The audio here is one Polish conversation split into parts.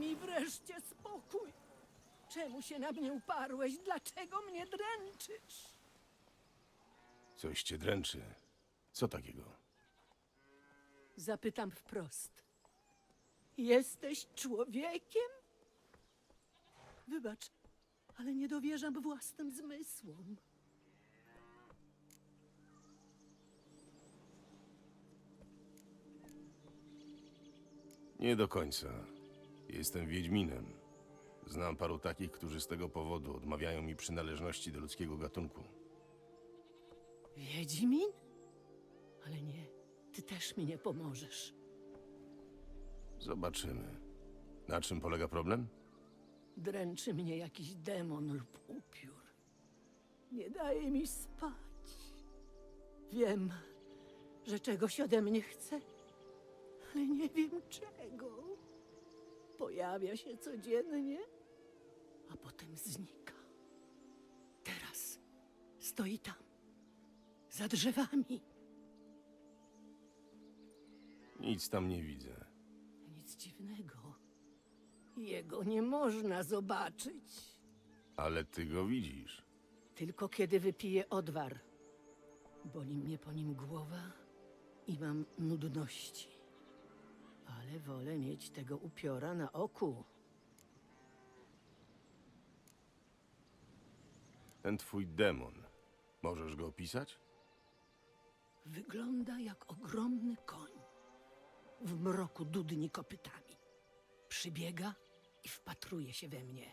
mi wreszcie spokój. Czemu się na mnie uparłeś? Dlaczego mnie dręczysz? Coś cię dręczy. Co takiego? Zapytam wprost. Jesteś człowiekiem? Wybacz, ale nie dowierzam własnym zmysłom. Nie do końca. Jestem Wiedźminem. Znam paru takich, którzy z tego powodu odmawiają mi przynależności do ludzkiego gatunku. Wiedźmin? Ale nie, ty też mi nie pomożesz. Zobaczymy. Na czym polega problem? Dręczy mnie jakiś demon lub upiór. Nie daje mi spać. Wiem, że czegoś ode mnie chce, ale nie wiem czego. Pojawia się codziennie, a potem znika. Teraz stoi tam, za drzewami. Nic tam nie widzę. Nic dziwnego. Jego nie można zobaczyć. Ale ty go widzisz. Tylko kiedy wypiję odwar. Boli mnie po nim głowa i mam nudności. Ale wolę mieć tego upiora na oku. Ten twój demon. Możesz go opisać? Wygląda jak ogromny koń. W mroku dudni kopytami. Przybiega i wpatruje się we mnie.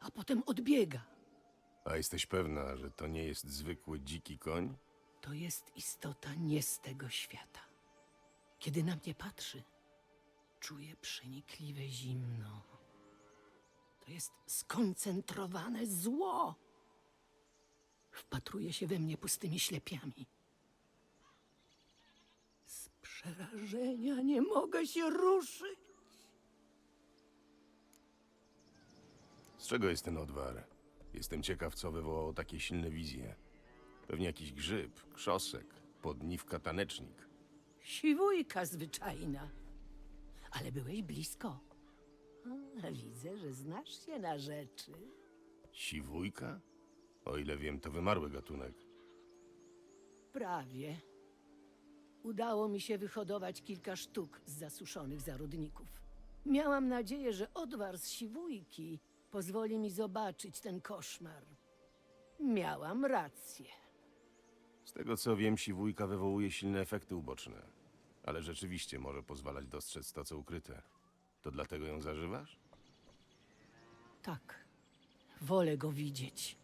A potem odbiega. A jesteś pewna, że to nie jest zwykły dziki koń? To jest istota nie z tego świata. Kiedy na mnie patrzy, czuję przenikliwe zimno. To jest skoncentrowane zło. Wpatruje się we mnie pustymi ślepiami. Z przerażenia nie mogę się ruszyć. Z czego jest ten odwar? Jestem ciekaw, co wywołało takie silne wizje. Pewnie jakiś grzyb, krzosek, podniwka tanecznik. Siwujka zwyczajna. Ale byłeś blisko. A, widzę, że znasz się na rzeczy. Siwójka? O ile wiem, to wymarły gatunek. Prawie. Udało mi się wyhodować kilka sztuk z zasuszonych zarodników. Miałam nadzieję, że odwar z siwujki pozwoli mi zobaczyć ten koszmar. Miałam rację. Z tego co wiem, siwójka wywołuje silne efekty uboczne. Ale rzeczywiście może pozwalać dostrzec to, co ukryte. To dlatego ją zażywasz? Tak, wolę go widzieć.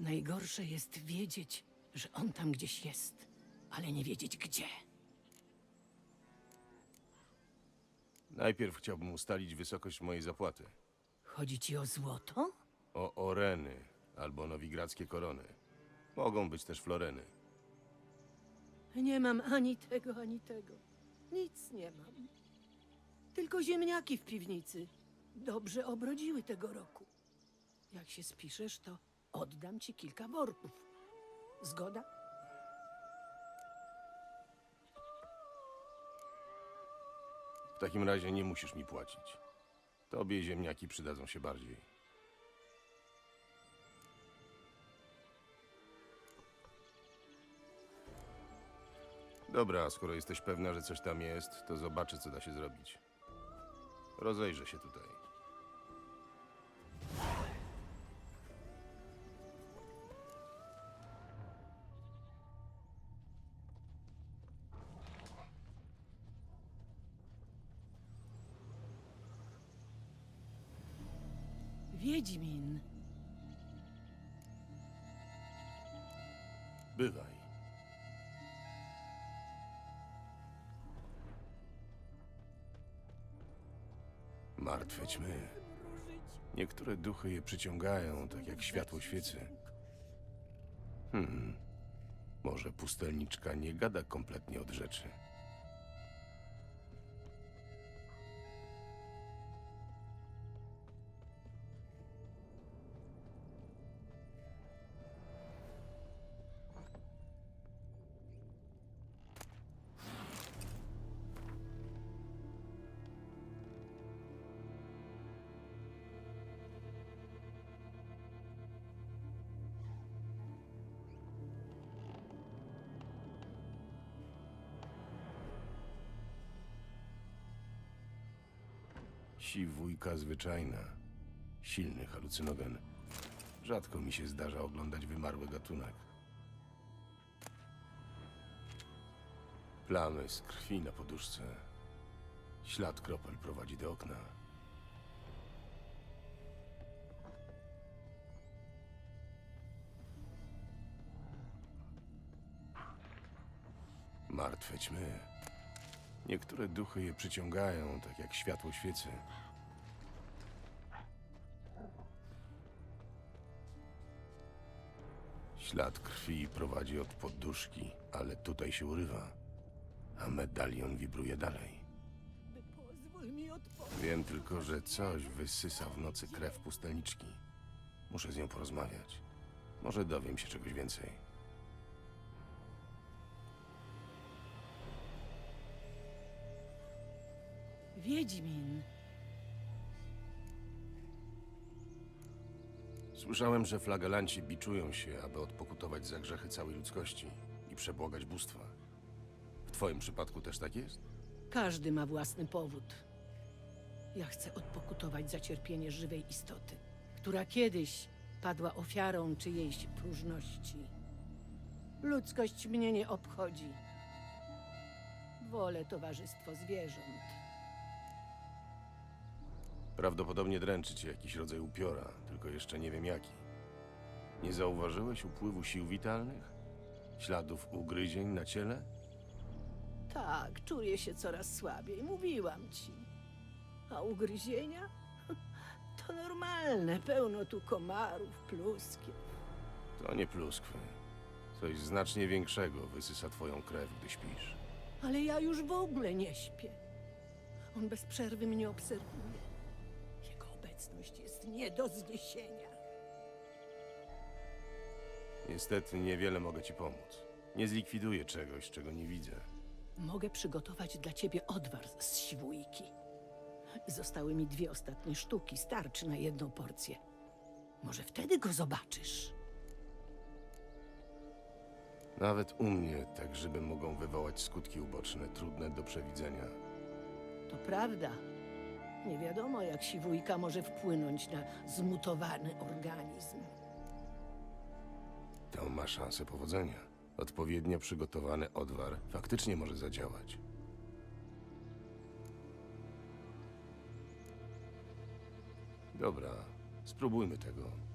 Najgorsze jest wiedzieć, że on tam gdzieś jest, ale nie wiedzieć gdzie. Najpierw chciałbym ustalić wysokość mojej zapłaty. Chodzi ci o złoto? O oreny albo nowigradzkie korony. Mogą być też floreny. Nie mam ani tego, ani tego. Nic nie mam. Tylko ziemniaki w piwnicy. Dobrze obrodziły tego roku. Jak się spiszesz, to oddam ci kilka worków. Zgoda? W takim razie nie musisz mi płacić. Tobie ziemniaki przydadzą się bardziej. Dobra, skoro jesteś pewna, że coś tam jest, to zobaczę, co da się zrobić. Rozejrzę się tutaj. Wiedźmin. Bywaj. Martwe ćmy. Niektóre duchy je przyciągają, tak jak światło świecy. Hmm. Może pustelniczka nie gada kompletnie od rzeczy. Siwójka zwyczajna. Silny halucynogen. Rzadko mi się zdarza oglądać wymarły gatunek. Plamy z krwi na poduszce. Ślad kropel prowadzi do okna. Martwe ćmy. Niektóre duchy je przyciągają, tak jak światło świecy. Ślad krwi prowadzi od poduszki, ale tutaj się urywa, a medalion wibruje dalej. Pozwól mi odpocząć. Wiem tylko, że coś wysysa w nocy krew pustelniczki. Muszę z nią porozmawiać. Może dowiem się czegoś więcej. Wiedźmin. Słyszałem, że flagelanci biczują się, aby odpokutować za grzechy całej ludzkości i przebłagać bóstwa. W twoim przypadku też tak jest? Każdy ma własny powód. Ja chcę odpokutować za cierpienie żywej istoty, która kiedyś padła ofiarą czyjejś próżności. Ludzkość mnie nie obchodzi. Wolę towarzystwo zwierząt. Prawdopodobnie dręczy cię jakiś rodzaj upiora, tylko jeszcze nie wiem jaki. Nie zauważyłeś upływu sił witalnych? Śladów ugryzień na ciele? Tak, czuję się coraz słabiej, mówiłam ci. A ugryzienia? To normalne, pełno tu komarów, pluskiew. To nie pluskwy. Coś znacznie większego wysysa twoją krew, gdy śpisz. Ale ja już w ogóle nie śpię. On bez przerwy mnie obserwuje. Obecność jest nie do zniesienia. Niestety niewiele mogę ci pomóc. Nie zlikwiduję czegoś, czego nie widzę. Mogę przygotować dla ciebie odwar z siwójki. Zostały mi dwie ostatnie sztuki, starczy na jedną porcję. Może wtedy go zobaczysz. Nawet u mnie te grzyby mogą wywołać skutki uboczne, trudne do przewidzenia. To prawda. Nie wiadomo, jak siwójka może wpłynąć na zmutowany organizm. To ma szansę powodzenia. Odpowiednio przygotowany odwar faktycznie może zadziałać. Dobra, spróbujmy tego.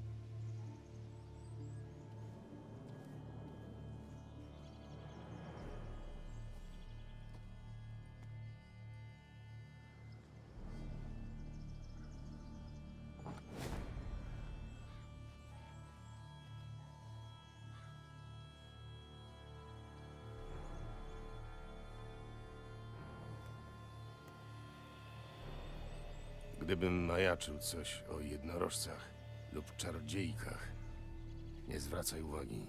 Gdybym majaczył coś o jednorożcach lub czarodziejkach, nie zwracaj uwagi.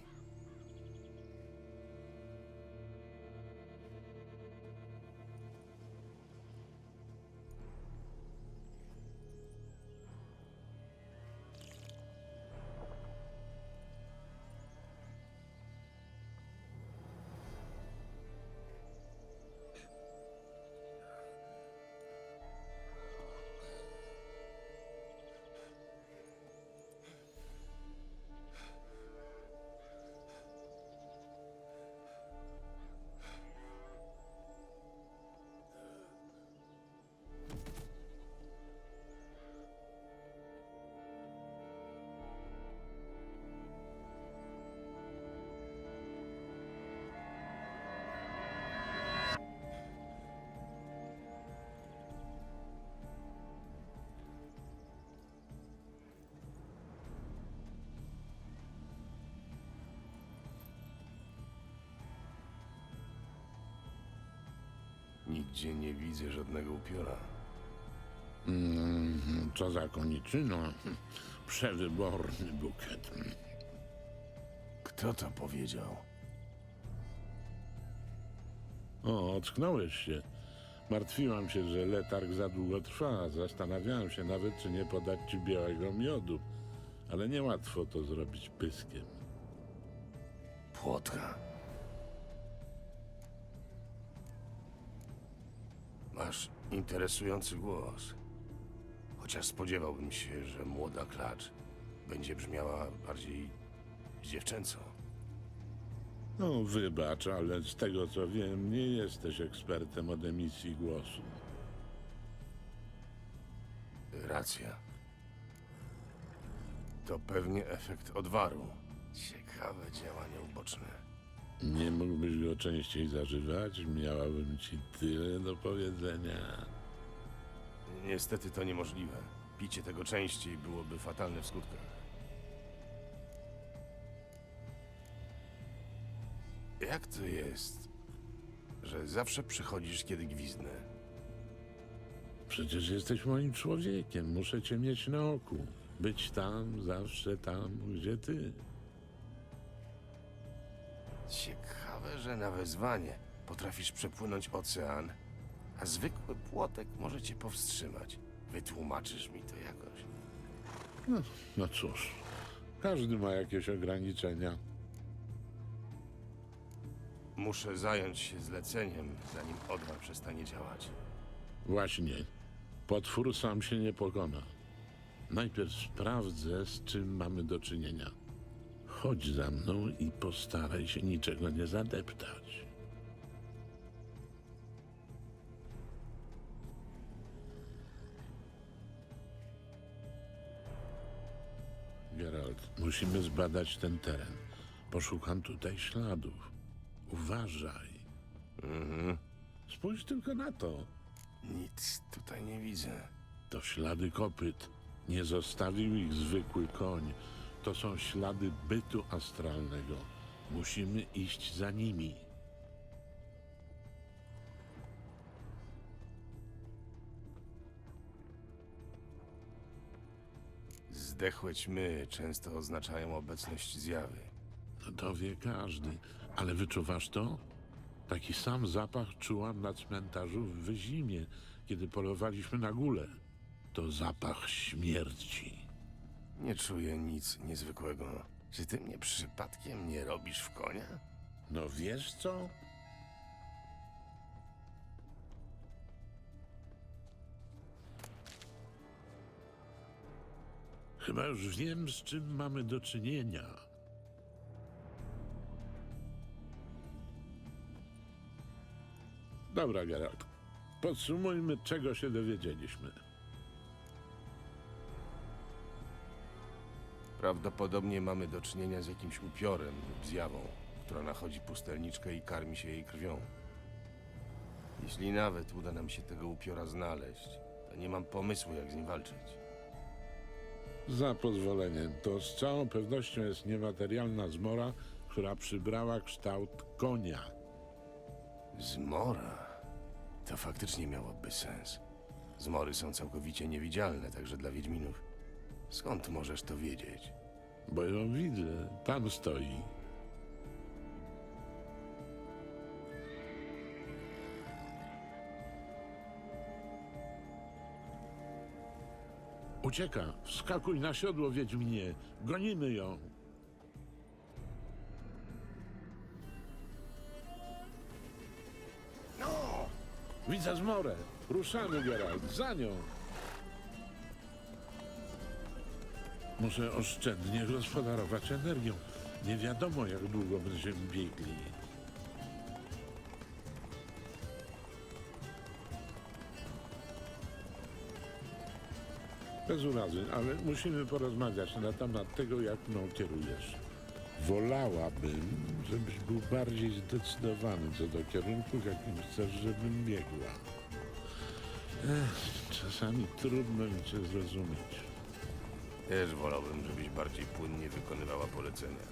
Nigdzie nie widzę żadnego upiora. Mm, Co za koniczyno. Przewyborny bukiet. Kto to powiedział? O, ocknąłeś się. Martwiłam się, że letarg za długo trwa. Zastanawiałam się nawet, czy nie podać ci białego miodu. Ale niełatwo to zrobić pyskiem. Płotka. Masz interesujący głos. Chociaż spodziewałbym się, że młoda klacz będzie brzmiała bardziej dziewczęco. No, wybacz, ale z tego co wiem, nie jesteś ekspertem od emisji głosu. Racja. To pewnie efekt odwaru. Ciekawe działanie uboczne. Nie mógłbyś go częściej zażywać? Miałabym ci tyle do powiedzenia. Niestety to niemożliwe. Picie tego częściej byłoby fatalne w skutkach. Jak to jest, że zawsze przychodzisz, kiedy gwizdnę? Przecież jesteś moim człowiekiem. Muszę cię mieć na oku. Być tam, zawsze tam, gdzie ty. Ciekawe, że na wezwanie potrafisz przepłynąć ocean, a zwykły płotek może cię powstrzymać. Wytłumaczysz mi to jakoś. No cóż, każdy ma jakieś ograniczenia. Muszę zająć się zleceniem, zanim odwar przestanie działać. Właśnie. Potwór sam się nie pokona. Najpierw sprawdzę, z czym mamy do czynienia. Chodź za mną i postaraj się niczego nie zadeptać. Geralt, musimy zbadać ten teren. Poszukam tutaj śladów. Uważaj. Mhm. Spójrz tylko na to. Nic tutaj nie widzę. To ślady kopyt. Nie zostawił ich zwykły koń. To są ślady bytu astralnego. Musimy iść za nimi. Zdechłe ćmy często oznaczają obecność zjawy. No to wie każdy. Ale wyczuwasz to? Taki sam zapach czułam na cmentarzu w Wyzimie, kiedy polowaliśmy na górę. To zapach śmierci. Nie czuję nic niezwykłego. Czy ty mnie przypadkiem nie robisz w konia? No wiesz co? Chyba już wiem, z czym mamy do czynienia. Dobra, Geralt. Podsumujmy, czego się dowiedzieliśmy. Prawdopodobnie mamy do czynienia z jakimś upiorem lub zjawą, która nachodzi pustelniczkę i karmi się jej krwią. Jeśli nawet uda nam się tego upiora znaleźć, to nie mam pomysłu, jak z nim walczyć. Za pozwoleniem, to z całą pewnością jest niematerialna zmora, która przybrała kształt konia. Zmora? To faktycznie miałoby sens. Zmory są całkowicie niewidzialne, także dla Wiedźminów. Skąd możesz to wiedzieć? Bo ją widzę, tam stoi. Ucieka, wskakuj na siodło, Wiedźminie, gonimy ją. No! Widzę zmorę, ruszamy, Geralt, za nią. Muszę oszczędnie gospodarować energią. Nie wiadomo, jak długo będziemy biegli. Bez urazy, ale musimy porozmawiać na temat tego, jak mną kierujesz. Wolałabym, żebyś był bardziej zdecydowany co do kierunku, w jakim chcesz, żebym biegła. Ech, czasami trudno mi cię zrozumieć. Też wolałbym, żebyś bardziej płynnie wykonywała polecenia.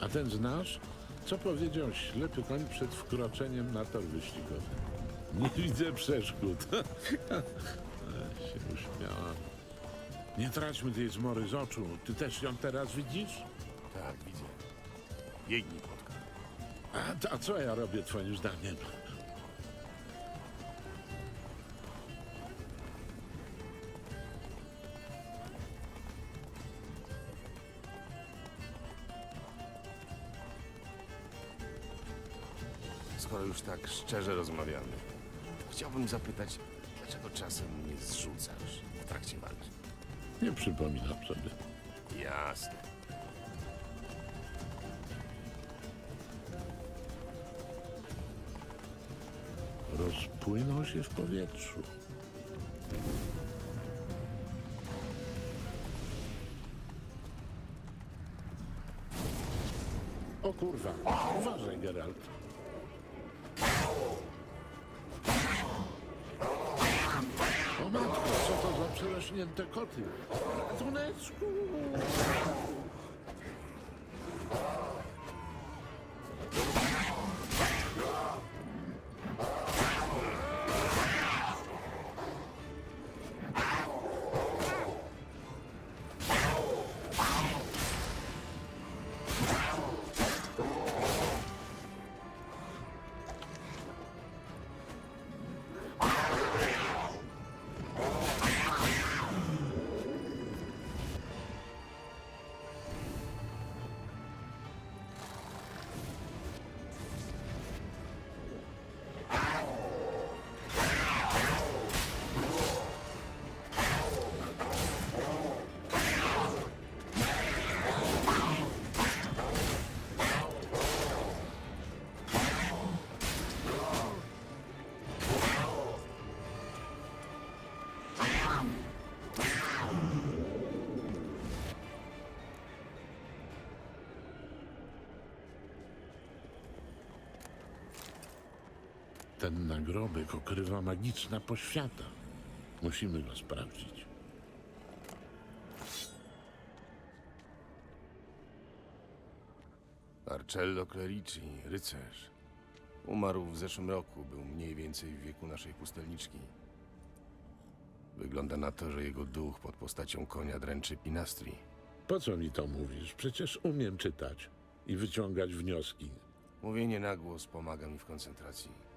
A ten znasz? Co powiedział ślepy koń przed wkroczeniem na tor wyścigowy? Nie widzę przeszkód. Się uśmiałam. Nie traćmy tej zmory z oczu. Ty też ją teraz widzisz? Tak, widzę. Biegnij, płotka. A, a co ja robię twoim zdaniem? skoro już tak szczerze rozmawiamy, chciałbym zapytać, dlaczego czasem mnie zrzucasz w trakcie walki? Nie przypominam sobie. Jasne. Rozpłynął się w powietrzu. O kurwa, uważaj Geralt. O matko, co to za przerośnięte koty? Ratuneczku! Ten nagrobek okrywa magiczna poświata. Musimy go sprawdzić. Marcello Clerici, rycerz. Umarł w zeszłym roku, był mniej więcej w wieku naszej pustelniczki. Wygląda na to, że jego duch pod postacią konia dręczy Pinastri. Po co mi to mówisz? Przecież umiem czytać i wyciągać wnioski. Mówienie na głos pomaga mi w koncentracji.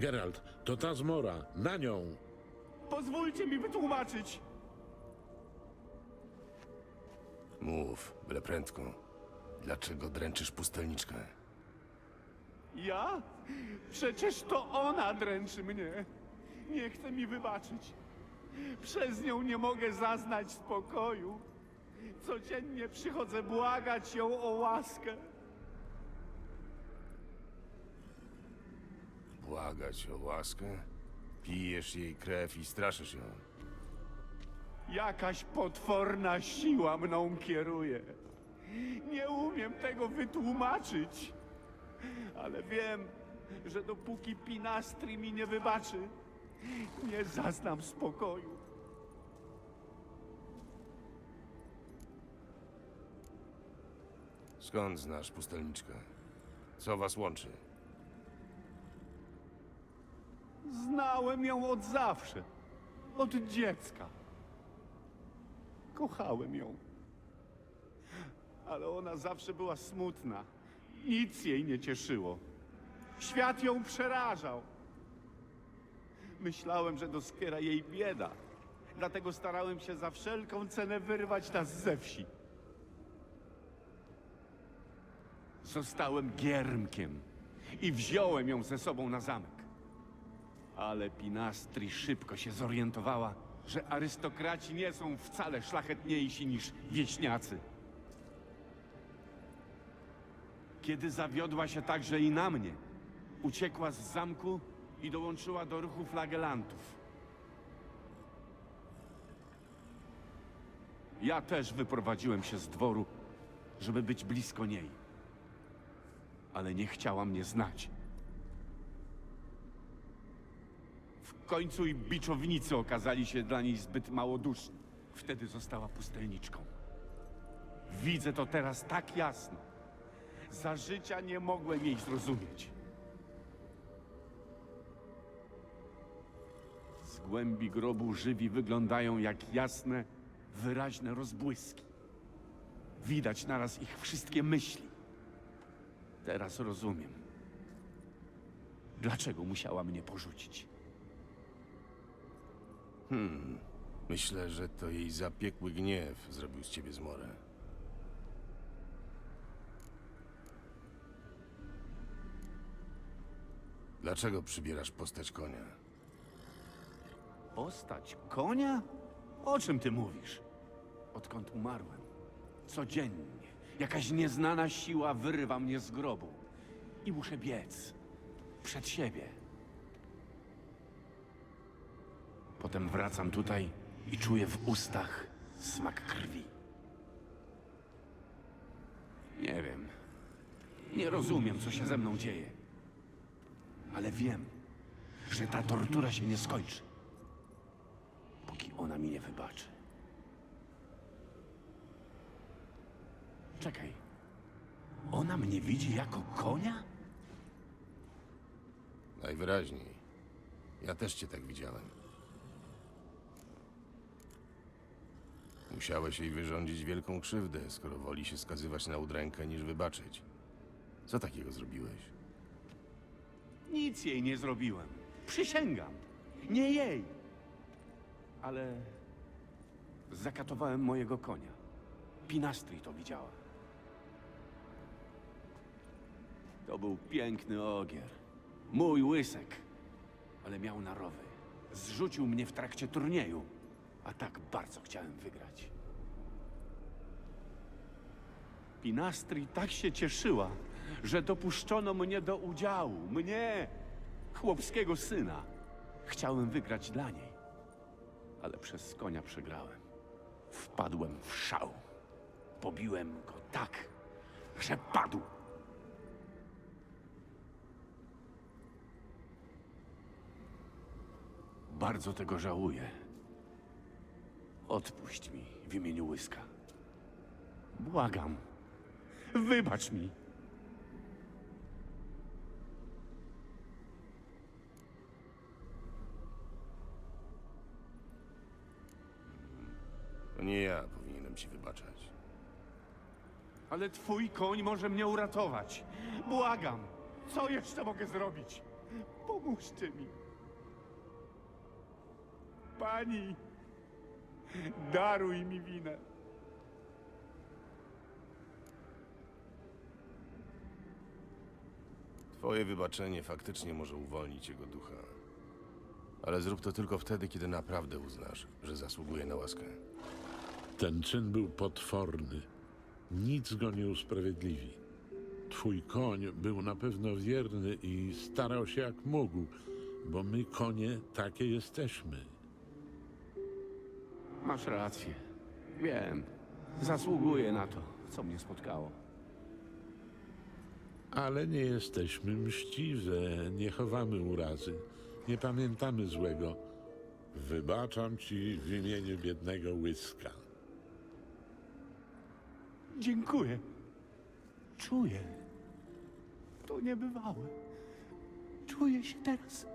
Geralt, to ta zmora. Na nią! Pozwólcie mi wytłumaczyć. Mów, byle prędko. Dlaczego dręczysz pustelniczkę? Ja? Przecież to ona dręczy mnie. Nie chce mi wybaczyć. Przez nią nie mogę zaznać spokoju. Codziennie przychodzę błagać ją o łaskę. Błagać o łaskę? Pijesz jej krew i straszysz ją. Jakaś potworna siła mną kieruje. Nie umiem tego wytłumaczyć. Ale wiem, że dopóki Pinastri mi nie wybaczy, nie zaznam spokoju. Skąd znasz pustelniczkę? Co was łączy? Znałem ją od zawsze. Od dziecka. Kochałem ją. Ale ona zawsze była smutna. Nic jej nie cieszyło. Świat ją przerażał. Myślałem, że doskiera jej bieda. Dlatego starałem się za wszelką cenę wyrwać nas ze wsi. Zostałem giermkiem i wziąłem ją ze sobą na zamek. Ale Pinastri szybko się zorientowała, że arystokraci nie są wcale szlachetniejsi niż wieśniacy. Kiedy zawiodła się także i na mnie, uciekła z zamku i dołączyła do ruchu flagelantów. Ja też wyprowadziłem się z dworu, żeby być blisko niej. Ale nie chciała mnie znać. Końcu i biczownicy okazali się dla niej zbyt małoduszni. Wtedy została pustelniczką. Widzę to teraz tak jasno. Za życia nie mogłem jej zrozumieć. Z głębi grobu żywi wyglądają jak jasne, wyraźne rozbłyski. Widać naraz ich wszystkie myśli. Teraz rozumiem. Dlaczego musiała mnie porzucić? Hmm. Myślę, że to jej zapiekły gniew zrobił z ciebie zmorę. Dlaczego przybierasz postać konia? Postać konia? O czym ty mówisz? Odkąd umarłem? Codziennie jakaś nieznana siła wyrywa mnie z grobu. I muszę biec. Przed siebie. Potem wracam tutaj i czuję w ustach smak krwi. Nie wiem. Nie rozumiem, co się ze mną dzieje. Ale wiem, że ta tortura się nie skończy póki ona mi nie wybaczy. Czekaj. Ona mnie widzi jako konia? Najwyraźniej. Ja też cię tak widziałem. Musiałeś jej wyrządzić wielką krzywdę, skoro woli się skazywać na udrękę niż wybaczyć. Co takiego zrobiłeś? Nic jej nie zrobiłem. Przysięgam. Nie jej. Ale zakatowałem mojego konia. Pinastri to widziała. To był piękny ogier. Mój łysek. Ale miał narowy. Zrzucił mnie w trakcie turnieju. A tak bardzo chciałem wygrać. Pinastri tak się cieszyła, że dopuszczono mnie do udziału. Mnie, chłopskiego syna. Chciałem wygrać dla niej, ale przez konia przegrałem. Wpadłem w szał. Pobiłem go tak, że padł. Bardzo tego żałuję. Odpuść mi w imieniu Łyska. Błagam. Wybacz mi. To nie ja powinienem ci wybaczać. Ale twój koń może mnie uratować. Błagam. Co jeszcze mogę zrobić? Pomóżcie mi. Pani, daruj mi winę. Twoje wybaczenie faktycznie może uwolnić jego ducha. Ale zrób to tylko wtedy, kiedy naprawdę uznasz, że zasługuje na łaskę. Ten czyn był potworny. Nic go nie usprawiedliwi. Twój koń był na pewno wierny i starał się jak mógł, bo my, konie, takie jesteśmy. Masz rację. Wiem. Zasługuję na to, co mnie spotkało. Ale nie jesteśmy mściwe, nie chowamy urazy, nie pamiętamy złego. Wybaczam ci w imieniu biednego łyska. Dziękuję. Czuję. To niebywałe. Czuję się teraz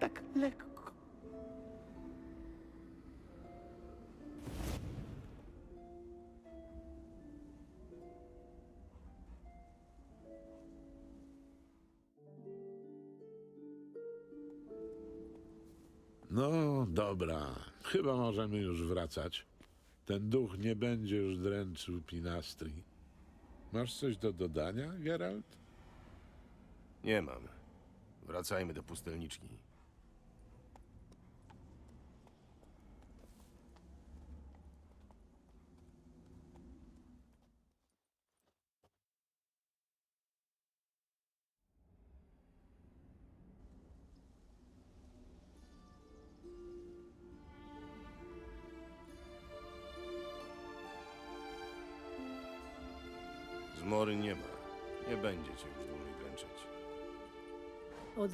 tak lekko. No, dobra, chyba możemy już wracać. Ten duch nie będzie już dręczył Pinastri. Masz coś do dodania, Geralt? Nie mam. Wracajmy do pustelniczki.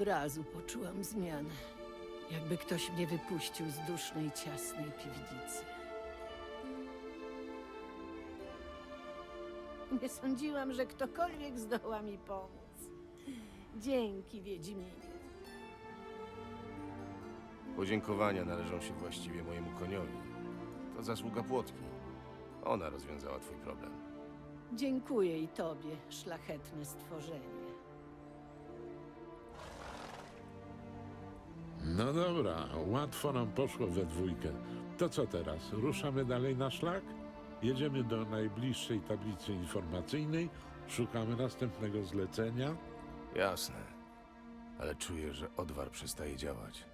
Od razu poczułam zmianę. Jakby ktoś mnie wypuścił z dusznej, ciasnej piwnicy. Nie sądziłam, że ktokolwiek zdoła mi pomóc. Dzięki, Wiedźminie. Podziękowania należą się właściwie mojemu koniowi. To zasługa płotki. Ona rozwiązała twój problem. Dziękuję i tobie, szlachetne stworzenie. No dobra, łatwo nam poszło we dwójkę. To co teraz? Ruszamy dalej na szlak? Jedziemy do najbliższej tablicy informacyjnej, szukamy następnego zlecenia. Jasne. Ale czuję, że odwar przestaje działać.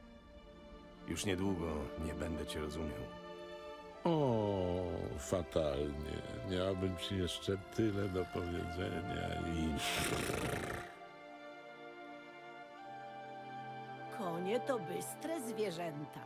Już niedługo nie będę cię rozumiał. O, fatalnie. Miałbym ci jeszcze tyle do powiedzenia i... Konie to bystre zwierzęta.